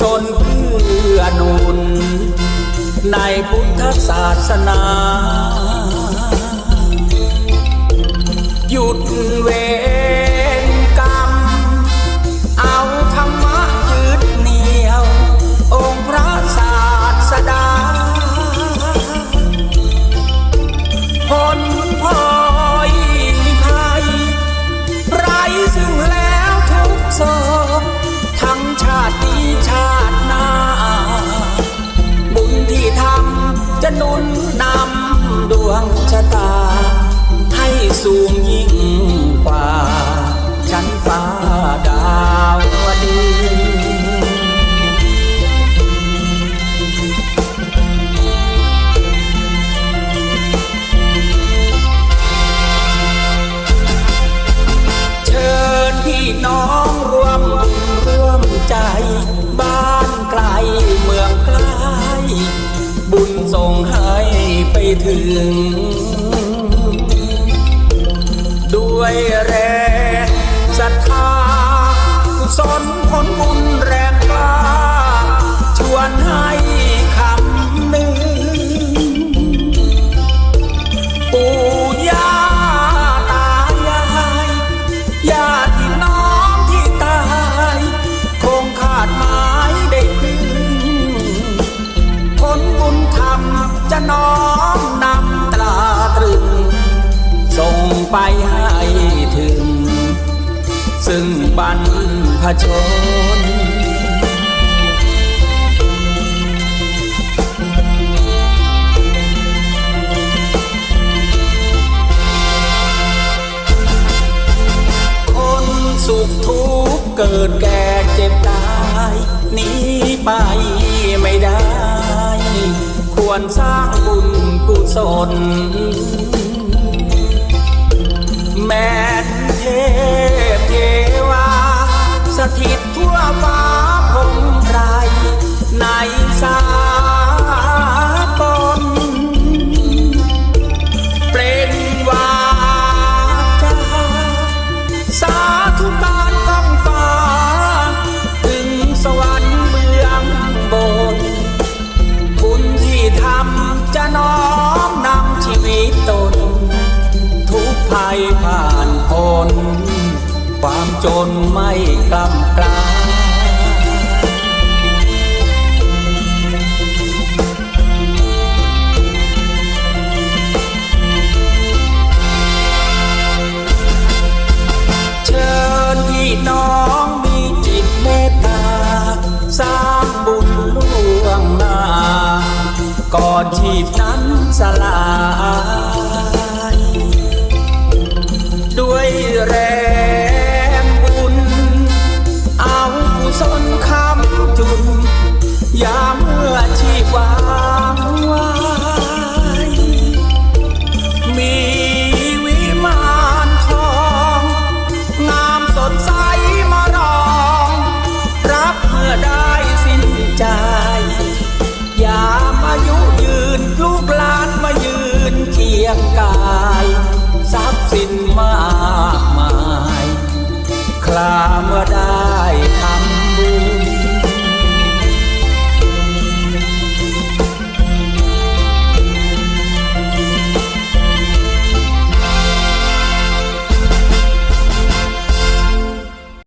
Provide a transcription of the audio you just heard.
ศลเพื่อนุน ในพุทธศาสนา หยุดเวรกรรม เอาธรรมะยืดเหนี่ยว องค์พระศาสดาพ้น ถึง ด้วยแรงศรัทธากุศลผลบุญแรงกล้าชวนให้ ถึง ซึ่งบรรพชนคนสุขทุกข์เกิดแก่เจ็บตายหนีไปไม่ได้ ควรสร้างบุญกุศล ฟ้าพงไพรในสากลเปล่งวาจาสาธุการก้องฟ้า ถึงสวรรค์เบื้องบน บุญที่ทำจะน้อมนำชีวิตตน ทุกภัยผ่านพ้นความจนไม่กล้ำกลาย ลาย ด้วยแรงบุญ เอากุศนข้า